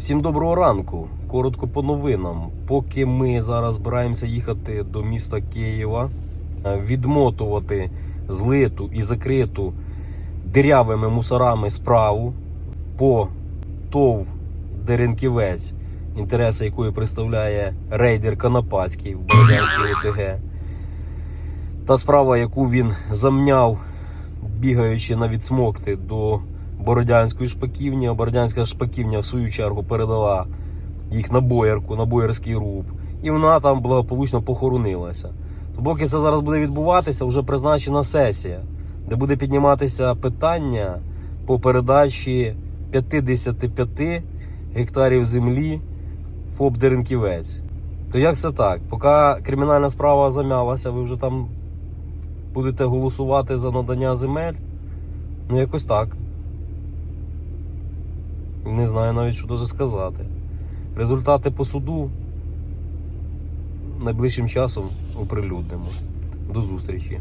Всім доброго ранку. Коротко по новинам. Поки ми зараз збираємося їхати до міста Києва, е, відмотувати злиту і закриту дирявими мусорами справу по ТОВ Деренківець, інтереси якої представляє рейдер Канапацький в Бородянській ОТГ. Та справа, яку він замняв, бігаючи на відсмокти до Бородянської шпаківні, а Бородянська шпаківня в свою чергу передала їх на боярку, на боярський руб, і вона там благополучно похоронилася. То поки це зараз буде відбуватися, вже призначена сесія, де буде підніматися питання по передачі 55 гектарів землі ФОП Деренківець. То як це так? Поки кримінальна справа замялася, ви вже там будете голосувати за надання земель? Ну, якось так. Не знаю навіть, що дуже сказати. Результати по суду найближчим часом оприлюднимо. До зустрічі.